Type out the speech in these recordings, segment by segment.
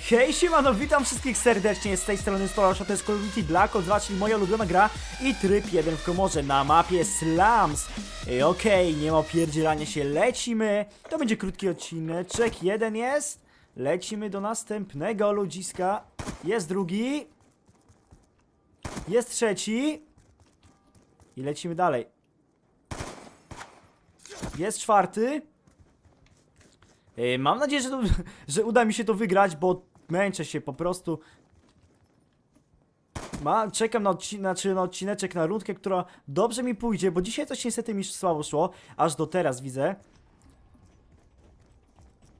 Hej, siemano, witam wszystkich serdecznie, z tej strony Storasza, to jest Call of Duty Black Ops 2, czyli moja ulubiona gra i tryb 1 w komorze na mapie Slums. Ej, Okej, nie ma opierdzielania się, lecimy, to będzie krótki odcineczek, jeden jest, lecimy do następnego ludziska, jest drugi, jest trzeci i lecimy dalej. Jest czwarty. Mam nadzieję, że, to, że uda mi się to wygrać, bo męczę się po prostu. Ma, czekam na, odci znaczy na odcineczek, na rundkę, która dobrze mi pójdzie, bo dzisiaj coś niestety mi słabo szło, aż do teraz widzę.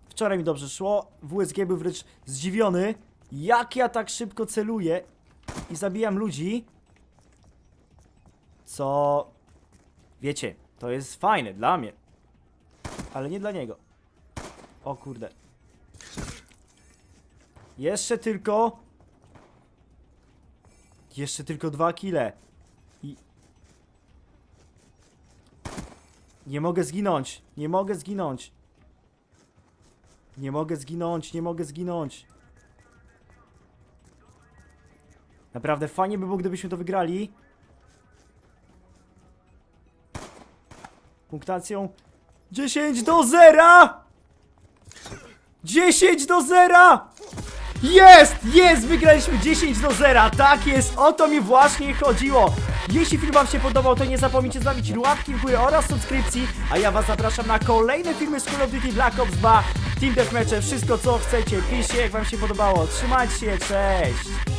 Wczoraj mi dobrze szło, WSG był wręcz zdziwiony, jak ja tak szybko celuję i zabijam ludzi. Co... Wiecie, to jest fajne dla mnie, ale nie dla niego. O kurde. Jeszcze tylko... Jeszcze tylko dwa kile. I... Nie mogę zginąć. Nie mogę zginąć. Nie mogę zginąć, nie mogę zginąć. Naprawdę fajnie by było, gdybyśmy to wygrali. Punktacją 10 do 0! 10 do 0! Jest! Jest! Wygraliśmy 10 do 0! Tak jest! O to mi właśnie chodziło! Jeśli film wam się podobał, to nie zapomnijcie zostawić łapki w górę oraz subskrypcji, a ja was zapraszam na kolejne filmy z Call of Duty Black Ops 2, Team Deathmatche, wszystko co chcecie, piszcie jak wam się podobało. Trzymajcie się, cześć!